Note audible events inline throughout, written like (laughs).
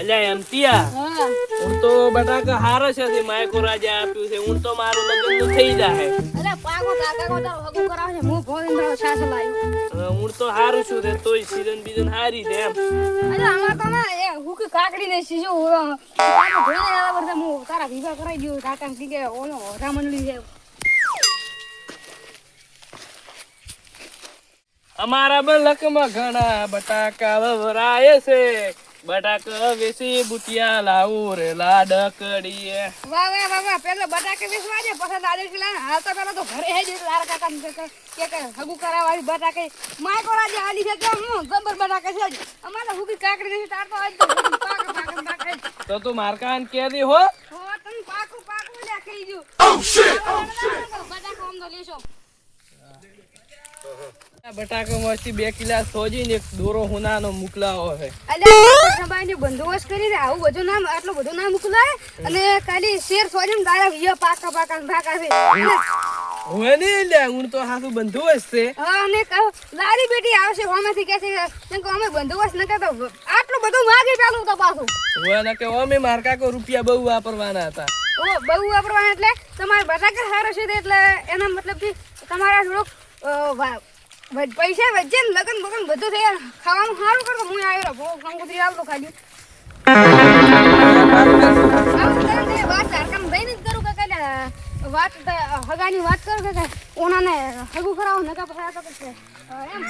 અલ્યા એમ તિયા હા હું તો બટાકા હારો છે માયકો રાજા આપ્યું છે હું તો મારું લગ્ન તો થઈ જાય અરે પાકો કાકા કો તારો હગું કરાવે છે હું ભોજન તારો છાસ લાવ્યો હું તો હારું છું તે તોય સીઝન બીજન હારી છે એમ. અરે આમાં તો એ હુકી કાકડી ને શીશો તારો જોઈને આવા વર્ષે હું તારા વિવાહ કરાઈ દઉં કાકા ને કે ઓલો રામંડળી છે. અમારા બલકમાં ઘણા બટાકા વવરાય છે. બટાકા વેસી બુટિયા લાવું રે લાડકડી વાહ વાહ વાહ વાહ પેલો બટાકે વેસવા દે પછી થી લાને હાલ તો પેલો તો ઘરે હે જ તારા કાકા ને કે કે હગુ કરાવવાની બટાકે. માય કોરા જે હાલી છે કે હું ગંબર બટાકે છે અમારે હુકી કાકડી નથી તાર તો આજ તો પાક પાક પાક તો તું મારકાન કે દી હો. હો તને પાકું પાકું લે કહી દઉં ઓ શિટ ઓ બટાકા આમ તો લેશો. બટાકા માંથી બે કિલા સોજી ને એક દોરો હુનાનો મોકલાવો છે. અલ્યા બંદોબસ્ત કરીને આવું બધું નામ આટલું બધું નામ મોકલાય અને ખાલી શેર સોજમ દાડા વિયો પાકા પાકા ભાકા છે અને ને લે હું તો હાસુ બંદોબસ્ત છે. હા, અને લારી બેટી આવશે હોમેથી કહે છે કે અમે બંદોબસ્ત ન કરતો આટલું બધું માગી પેલું તો પાછું. હવે ને કે અમે મારકા કો રૂપિયા બહુ વાપરવાના હતા. ઓ બહુ વાપરવાના એટલે તમારે બટાકા હારો છે એટલે એના મતલબ કે તમારા થોડોક પૈસા વચ્ચે લગન બગન બધું થઈ. ખાવાનું સારું કરતો, હું આવ્યો બહુ કંકોત્રી આવતો ખાલી. વાત હગાની વાત કરું કે ઓનાને હગું કરાવો, નકા પછી તો કે એમ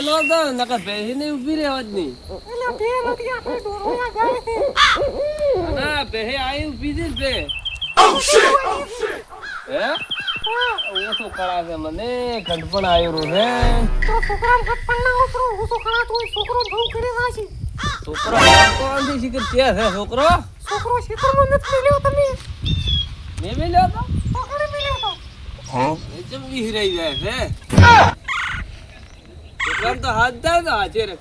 મેલો હતો નકર બેહી ને ઊભી રહેવા જ નહીં ના બેહે આઈ ઊભી જ બે હે? ઓછો કળાશે મને ગંઠપણ આવ્યું છે. છોકરો કોણથી શીખર છે હે છોકરો? મેં મેલ્યો હતો એ ચમ વિહરાઈ જાય છે. છોકરાને તો હાથ જાય તો હાચે રે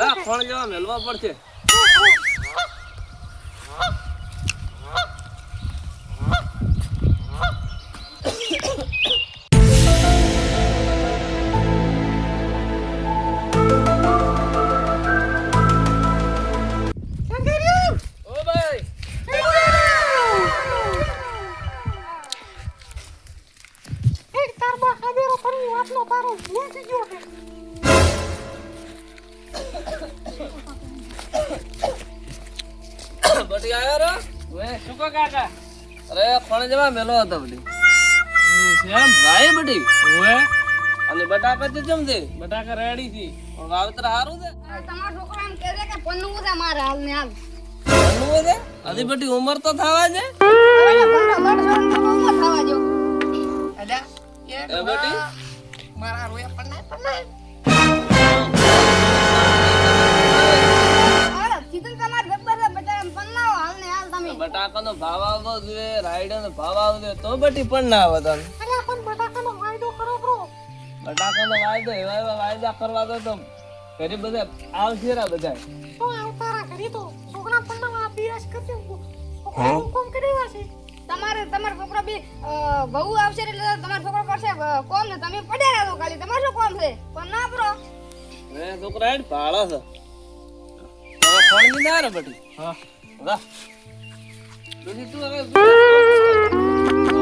લા ફળ લેવા મેલવા પડશે. બટી આયો રો? વે સુકો કાકા અરે ખોળ જવા મેલો હતો બટી છે એમ? ભાઈ બટી. ઓએ અને બટાકા તો જમ દે બટાકા રેડી થી વાવતર હારું છે? તમારો છોકરો એમ કહે કે પન્નું છે મારે હાલ ને હાલ. ભણવું છે? હજી બટી ઉંમર તો થવા છે હવે પંદર વર્ષ તો ઉંમર થવા જો એ બટી? બટાકાનો ભાવ આવવો જોઈએ રાયડો નો ભાવ આવવો જોઈએ તો બટી પણ ના આવે તને. બટાકાનો વાયદો એવા એવા વાયદા કરવા દો તો ઘરે બધા આવશે રા બધા. તમારે તમારો છોકરો બી બહુ આવશે એટલે તમારો છોકરો કરશે કોમ ને તમે પડ્યા રહો ખાલી. તમારે શું કોમ છે? પણ ના બ્રો મે છોકરા હેડ ભાળો છે. હવે ફોનની ના રે બટી. હા. વાહ બીજી તું હવે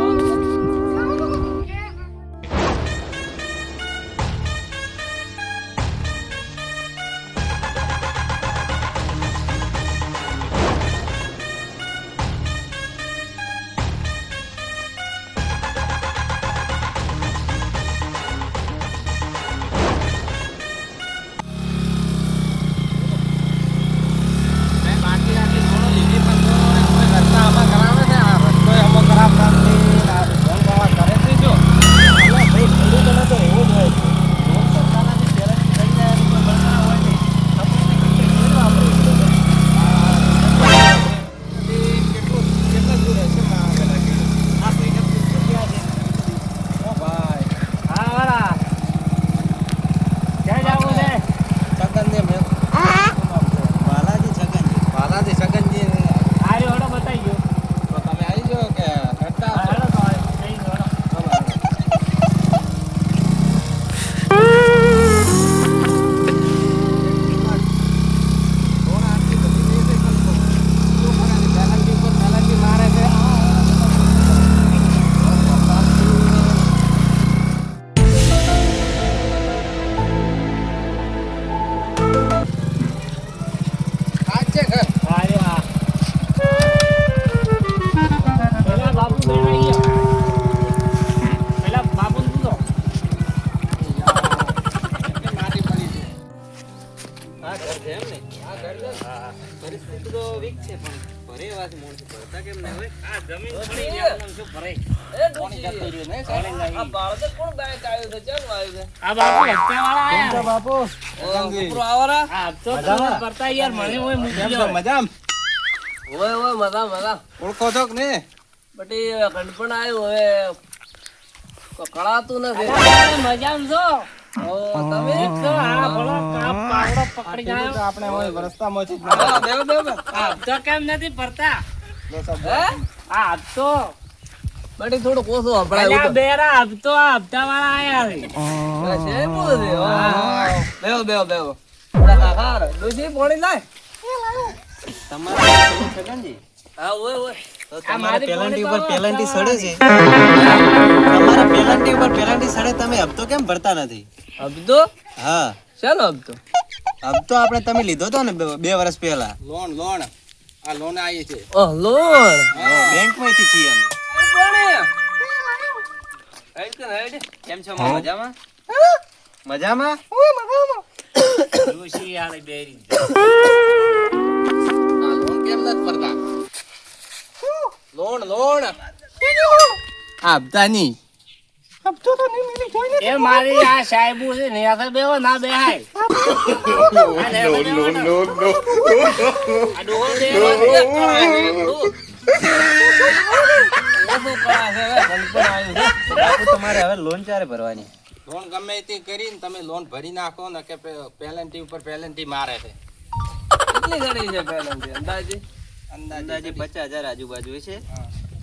ઓળખો છો ને બટી ગંડપણ આવ્યું હવે કળાતું નથી ઓ, તમે આપણે રસ્તામાં કેમ નથી બેહો, બટી થોડું કોસો છે. પાણી લાય. તમારે છગનજી હા, ઓય, ઓય. તો ઉપર પેલન્ટી સડે છે. તમારા પેલન્ટી ઉપર પેલન્ટી સડે તમે હપ્તો કેમ ભરતા નથી? હબતો? હા. ચાલો હબતો? હપ્તો આપણે તમે લીધો તો ને બે બે વર્ષ પહેલા? લોન લોન આ લોન આવી છે. ઓહ, લોન બેંકમાંથી છીએ અમે. કેમ છો મજામાં? મજામાં? આ લોન કેમ નથી ભરતા લોન લોન આ હપ્તાની મારી આ સાહેબુ છે ને આ બેહો ના બેહાય. આ ડોહો બેહો એ કળા છે, લો. ઓછું કળા છે, હવે ગંડપણ આવ્યું છે. બાપુ તમારે હવે લોન ક્યારે ભરવાની? લોન ગમે તે કરીને તમે લોન ભરી નાખો ને કે પેલેન્ટી ઉપર પેલેન્ટી મારે છે. કેટલી ઘણી છે પેલેન્ટી અંદાજે? અંદાજે પચાસ હજાર આજુબાજુ છે?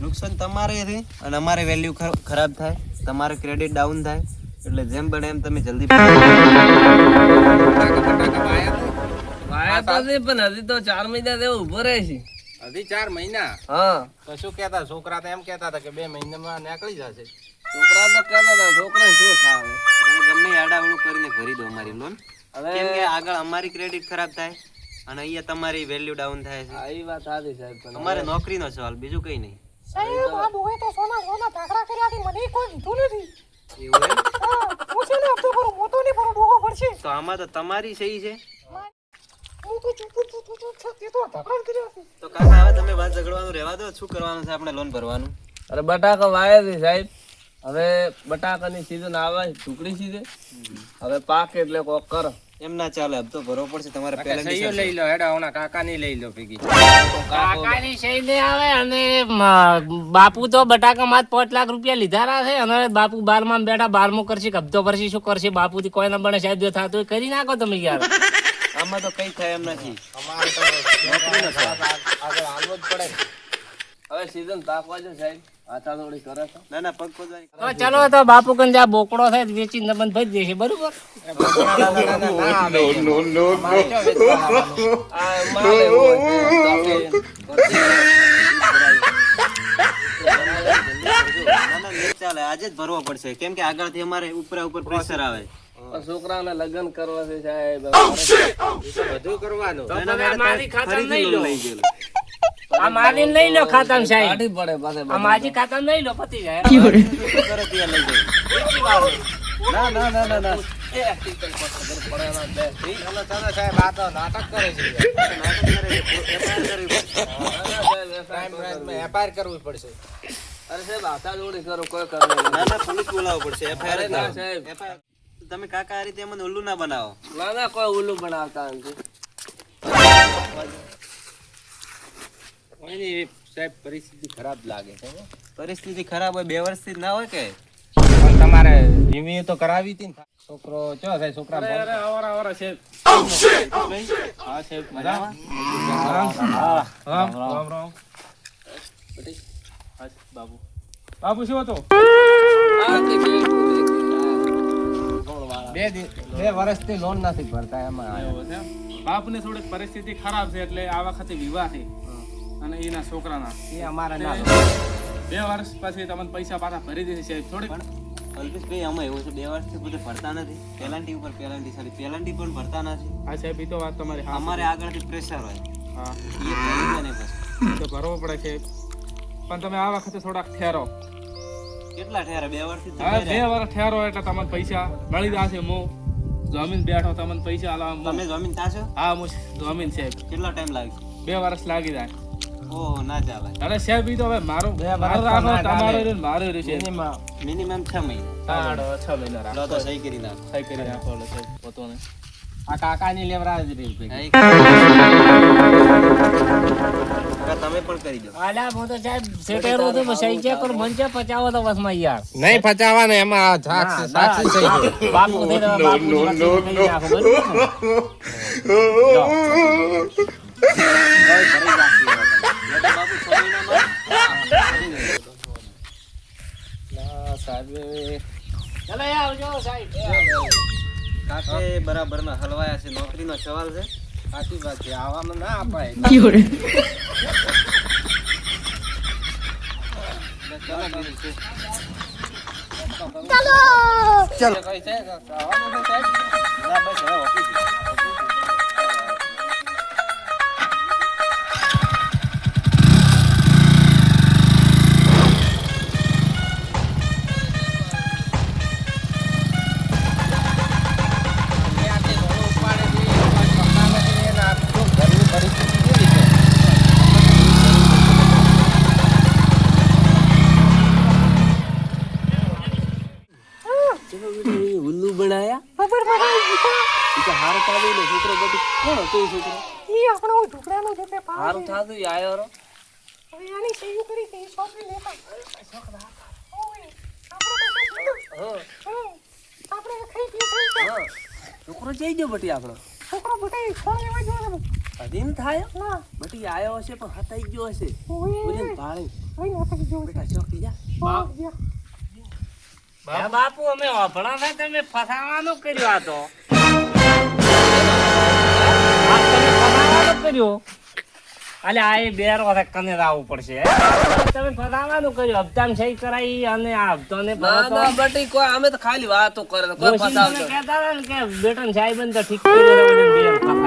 નુકસાન તમારે છે અને અમારે વેલ્યુ ખરાબ થાય તમારે ક્રેડિટ ડાઉન થાય એટલે જેમ બને એમ તમે જલ્દી વાયા પણ હજી તો ચાર મહિના જેવું ઊભો રહે છે. હજી ચાર મહિના? હા. તો શું કેતા છોકરા તો એમ કેતા હતા કે બે મહિનામાં નીકળી જશે. છોકરા તો કેતા હતા છોકરા શું થાય? તમે ગમે આડાવડું કરીને ભરી દો અમારી લોન હવે કેમ કે આગળ અમારી ક્રેડિટ ખરાબ થાય અને અહીંયા તમારી વેલ્યુ ડાઉન થાય છે. આ વાત સાચી સાહેબ પણ અમારે નોકરીનો સવાલ બીજું કઈ નહીં. એવું પડશે તો આમાં તો તમારી સહી છે? તો કાકા હવે તમે વાત ઝઘડવાનું રહેવા દો શું કરવાનું છે આપણે લોન ભરવાનું? અરે બટાકા વાયા છે સાહેબ. હવે બટાકાની સીઝન આવે છે, ટુકડી સીઝન હવે પાક એટલે કોક કરો. એમ ના ચાલે હપ્તો ભરવો પડશે તમારે પહેલા લઈ લો કાકાની સહી લઈ આવે અને બાપુ તો બટાકા માં પાંચ લાખ રૂપિયા લીધા છે અને બાપુ બારમાં બેઠા બારમું કરશે કબજો ભરશે શું કરશે બાપુ થી કોઈ ના બને સાહેબ જો થતું હોય કરી નાખો તમે યાર. આમાં તો કઈ થાય એમ નથી. અમારે તો આગળ હાલવું જ પડે. હવે સીઝન તાપવા જો તો ચલો તો બાપુ કન જ્યાં બોકડો થાય દેશે બરોબર ચાલે આજે જ ભરવો પડશે કેમ કે આગળથી અમારે ઉપરા ઉપર પ્રેશર આવે છોકરાને લગ્ન કરવા છે સાહેબ બધું કરવાનું લઈ આ મારી લઈ લો ખાતામાં સાહેબ. કાઢી પડે પાસે આ મારી ખાતામાં લઈ લો પતી જાય. ના ના ના ના ના એ acting કરી પણ ખબર પડે ના. બે. સાહેબ આ તો નાટક કરે છે એફઆઈઆર કરવી પડશે. અરે સાહેબ હાથા જોડી કરો કોઈ કરવું નહીં. ના ના પોલીસ બોલાવવું પડશે એફઆઈઆર ના સાહેબ. તમે કાકા આ રીતે મને ઉલ્લુ ના બનાવો. ના ના કોઈ ઉલ્લુ બનાવતા નથી. સાહેબ પરિસ્થિતિ ખરાબ લાગે છે પરિસ્થિતિ ખરાબ હોય બે વર્ષથી ના હોય કે? પણ તમારે વીમી તો કરાવી હતી ને. છોકરો ચો થાય છોકરા અરે અવર અવર છે હા સાહેબ મજામાં? હા રામ રામ. બાબુ. બાબુ શું હતો? બે બે વર્ષથી લોન નથી ભરતા એમાં આવ્યો છે? બાપને થોડીક પરિસ્થિતિ ખરાબ છે એટલે આ વખતે વિવાહ છે. અને એના છોકરાના. એ અમારા ના બે વર્ષ પછી તમને પૈસા પાછા ભરી દેશે સાહેબ થોડીક. અલ્પેશભાઈ આમાં એવું છે બે વર્ષથી બધું ભરતા નથી. પેલાન્ટી ઉપર પેલાન્ટી સારી પેલાન્ટી પણ ભરતા નથી. હા સાહેબ એ તો વાત તમારી અમારે આગળથી પ્રેશર હોય. હા. એ ભરી ને પછી. તો ભરવો પડે છે પણ તમે આ વખતે થોડાક ઠેરો. કેટલા ઠેરા? બે વર્ષથી બે વર્ષ ઠેરો એટલે તમને પૈસા મળી જશે હું જમીન બેઠો તમને પૈસા આલા તમે જમીન થાશો? હા હું જમીન છે કેટલો ટાઈમ લાગે બે વર્ષ લાગી જાય. ના ચાલે. અરે સાહેબ ઈ તો હવે મારો મારું રાખો તમારો રે મારો રહ્યું ને મારું રહ્યું છે. મિનિમમ 6 મહિના. સાડો છ મહિના રાખો. લો તો સહી કરી નાખ. સહી કરી નાખો એટલે સાહેબ પોતોને. આ કાકાની લેવરાજ રહી કાકા, તમે પણ કરી દો. આલા હું તો સાહેબ સેટેરો તો સહી છે પણ મન છે પચાવો તો બસમાં યાર. નહીં પચાવા ને એમાં સાક્ષી સાક્ષી બાપુ બાપુ ને? બાપુ છ મહિનામાં ચલો યાર આવજો સાહેબ કાકે બરાબર ના હલવાયા છે નોકરીનો સવાલ છે સાચી વાત છે આવામાં ના અપાય ના, બસ હવે ઓફિસ હતો ઈ છોકરો હારું થાતું ઈ આયો રો હા. છોકરો જઈ ગયો બટી આપણો. અધીન થાય? બટી આયો હશે પણ હતાઈ ગયો હશે. બોલીને ભાળી. બેટા ચોકી જા. બાપુ અમે અભણા થાય તમે ફસાવાનું કર્યું આ તો. કર્યું? અલે આ એ બે વખત કને આવવું પડશે તમે ફસાવાનું કર્યું હપ્તામાં સહી કરાઈ અને આ હપ્તાને ના બટી કોઈ અમે તો ખાલી વાતો કરે કોઈ ફસાવતો કહેતા હતા કે બેટન સાહેબને તો ઠીક કર્યું ને.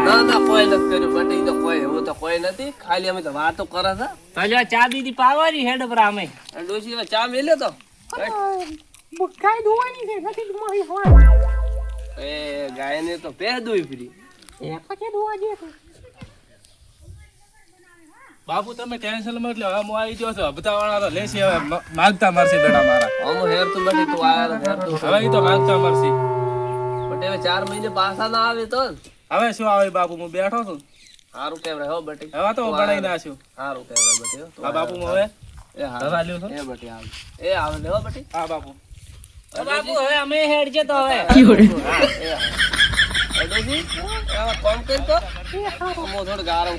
ના કોઈ નથી કર્યું બટી તો કોઈ એવું તો કોઈ નથી. ખાલી અમે તો વાતો કરે છે. તો લ્યો ચા દીધી પાવાની હેડ પર અમે ડોશી ચા મેલ્યો તો? એ ગાય ને તો પે દોઈ ફરી. બાપુ તમે ટેન્શનમાં એટલે હવે હું આવી ગયો છું. બધા વાળા તો લેશે હવે માગતા મારશે બેટા મારા. હું હેર તો બટી તું આયા હેર તો હવે તો માગતા મારશે. બટ હવે ચાર મહિને પાછા ના આવે તો હવે શું આવે બાપુ હું બેઠો છું? સારું કેમ રહે બટી? હવે તો હું ના છું સારું કેમ રહ્યો બટી હો. આ બાપુ હું હવે? એ હા. દવા લ્યો છો? એ બટી આવે એ આવે ને હો બટી. હા બાપુ. બાપુ હવે અમે હેડ છે તો હવે. હા, એ આવે. એ ડોશી, (laughs) એ હવે કામ કરી તો? હું. થોડું આરામ